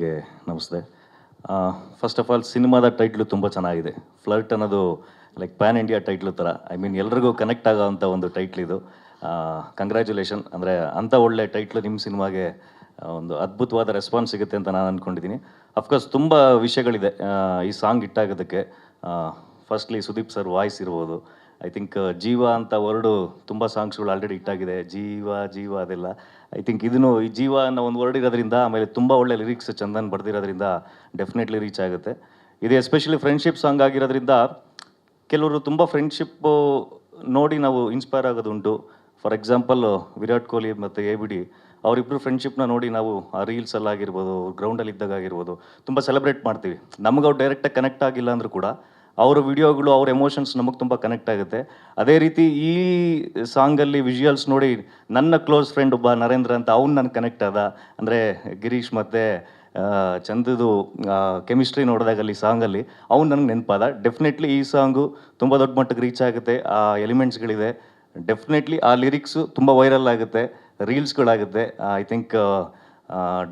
ಎಲ್ಲರಿಗೆ ನಮಸ್ತೆ. First of all ಸಿನಿಮಾದ ಟೈಟ್ಲು ತುಂಬ ಚೆನ್ನಾಗಿದೆ. ಫ್ಲರ್ಟ್ ಅನ್ನೋದು ಲೈಕ್ ಪ್ಯಾನ್ ಇಂಡಿಯಾ ಟೈಟ್ಲು ಥರ ಐ ಮೀನ್ ಎಲ್ರಿಗೂ ಕನೆಕ್ಟ್ ಆಗೋವಂಥ ಒಂದು ಟೈಟ್ಲ್ ಇದು. ಕಂಗ್ರ್ಯಾಚುಲೇಷನ್ ಅಂದರೆ ಅಂಥ ಒಳ್ಳೆ ಟೈಟ್ಲು ನಿಮ್ಮ ಸಿನಿಮಾಗೆ ಒಂದು ಅದ್ಭುತವಾದ ರೆಸ್ಪಾನ್ಸ್ ಸಿಗುತ್ತೆ ಅಂತ ನಾನು ಅಂದ್ಕೊಂಡಿದ್ದೀನಿ ಅಫ್ಕೋರ್ಸ್ ತುಂಬ ವಿಷಯಗಳಿದೆ ಈ ಸಾಂಗ್ ಇಟ್ಟಾಗೋದಕ್ಕೆ ಫಸ್ಟ್ಲಿ ಸುದೀಪ್ ಸರ್ ವಾಯ್ಸ್ ಇರ್ಬೋದು ಐ ಥಿಂಕ್ ಜೀವ ಅಂತ ವರ್ಡು ತುಂಬ ಸಾಂಗ್ಸ್ಗಳು ಆಲ್ರೆಡಿ ಆಗಿದೆ. ಜೀವ ಜೀವ ಅದೆಲ್ಲ. ಐ ಥಿಂಕ್ ಇದನ್ನು ಈ ಜೀವ ಅನ್ನೋ ಒಂದು ವರ್ಡ್ ಇರೋದ್ರಿಂದ, ಆಮೇಲೆ ತುಂಬ ಒಳ್ಳೆ ಲಿರಿಕ್ಸ್ ಚಂದನ್ ಬರ್ದಿರೋದ್ರಿಂದ ಡೆಫಿನೆಟ್ಲಿ ರೀಚ್ ಆಗುತ್ತೆ. ಇದು ಎಸ್ಪೆಷಲಿ ಫ್ರೆಂಡ್ಶಿಪ್ ಸಾಂಗ್ ಆಗಿರೋದ್ರಿಂದ, ಕೆಲವರು ತುಂಬ ಫ್ರೆಂಡ್ಶಿಪ್ಪು ನೋಡಿ ನಾವು ಇನ್ಸ್ಪೈರ್ ಆಗೋದುಂಟು. ಫಾರ್ ಎಕ್ಸಾಂಪಲ್ ವಿರಾಟ್ ಕೊಹ್ಲಿ ಮತ್ತು ಎ ಬಿ ಡಿ ಅವರಿಬ್ಬರು ಫ್ರೆಂಡ್ಶಿಪ್ನ ನೋಡಿ ನಾವು ಆ ರೀಲ್ಸಲ್ಲಾಗಿರ್ಬೋದು ಗ್ರೌಂಡಲ್ಲಿ ಇದ್ದಾಗ ಆಗಿರ್ಬೋದು, ತುಂಬ ಸೆಲೆಬ್ರೇಟ್ ಮಾಡ್ತೀವಿ. ನಮ್ಗೆ ಅವ್ರು ಡೈರೆಕ್ಟಾಗಿ ಕನೆಕ್ಟ್ ಆಗಿಲ್ಲ ಅಂದರೂ ಕೂಡ ಅವರ ವಿಡಿಯೋಗಳು, ಅವ್ರ ಎಮೋಷನ್ಸ್ ನಮಗೆ ತುಂಬ ಕನೆಕ್ಟ್ ಆಗುತ್ತೆ. ಅದೇ ರೀತಿ ಈ ಸಾಂಗಲ್ಲಿ ವಿಜುವಲ್ಸ್ ನೋಡಿ, ನನ್ನ ಕ್ಲೋಸ್ ಫ್ರೆಂಡ್ ಒಬ್ಬ ನರೇಂದ್ರ ಅಂತ ಅವ್ನು ನನಗೆ ಕನೆಕ್ಟ್ ಆದ. ಅಂದರೆ ಗಿರೀಶ್ ಮತ್ತು ಚಂದದು ಕೆಮಿಸ್ಟ್ರಿ ನೋಡಿದಾಗ ಅಲ್ಲಿ ಸಾಂಗಲ್ಲಿ ಅವ್ನು ನನಗೆ ನೆನಪಾದ. ಡೆಫಿನೆಟ್ಲಿ ಈ ಸಾಂಗು ತುಂಬ ದೊಡ್ಡ ಮಟ್ಟಕ್ಕೆ ರೀಚ್ ಆಗುತ್ತೆ. ಆ ಎಲಿಮೆಂಟ್ಸ್ಗಳಿದೆ ಡೆಫಿನೆಟ್ಲಿ ಆ ಲಿರಿಕ್ಸು ತುಂಬ ವೈರಲ್ ಆಗುತ್ತೆ. ರೀಲ್ಸ್ಗಳಾಗುತ್ತೆ ಐ ಥಿಂಕ್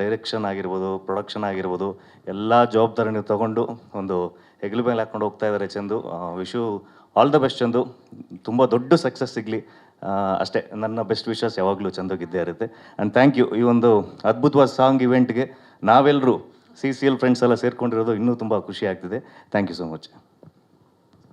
ಡೈರೆಕ್ಷನ್ ಆಗಿರ್ಬೋದು ಪ್ರೊಡಕ್ಷನ್ ಆಗಿರ್ಬೋದು, ಎಲ್ಲ ಜವಾಬ್ದಾರಿನೂ ತಗೊಂಡು ಒಂದು ಹೆಗಲು ಮೇಲೆ ಹಾಕೊಂಡು ಹೋಗ್ತಾ ಇದ್ದಾರೆ Chandu. Wish you all the best Chandu. ತುಂಬ ದೊಡ್ಡ ಸಕ್ಸಸ್ ಸಿಗಲಿ. ಅಷ್ಟೇ, ನನ್ನ ಬೆಸ್ಟ್ ವಿಶಸ್ ಯಾವಾಗಲೂ ಚಂದೋಗಿದ್ದೇ ಇರುತ್ತೆ. ಆ್ಯಂಡ್ ಥ್ಯಾಂಕ್ ಯು ಈ ಒಂದು ಅದ್ಭುತವಾದ ಸಾಂಗ್ ಇವೆಂಟ್ಗೆ ನಾವೆಲ್ಲರೂ ಸಿ ಸಿ ಎಲ್ ಫ್ರೆಂಡ್ಸ್ ಎಲ್ಲ ಸೇರಿಕೊಂಡಿರೋದು ಇನ್ನೂ ತುಂಬ ಖುಷಿ ಆಗ್ತಿದೆ. Thank you so much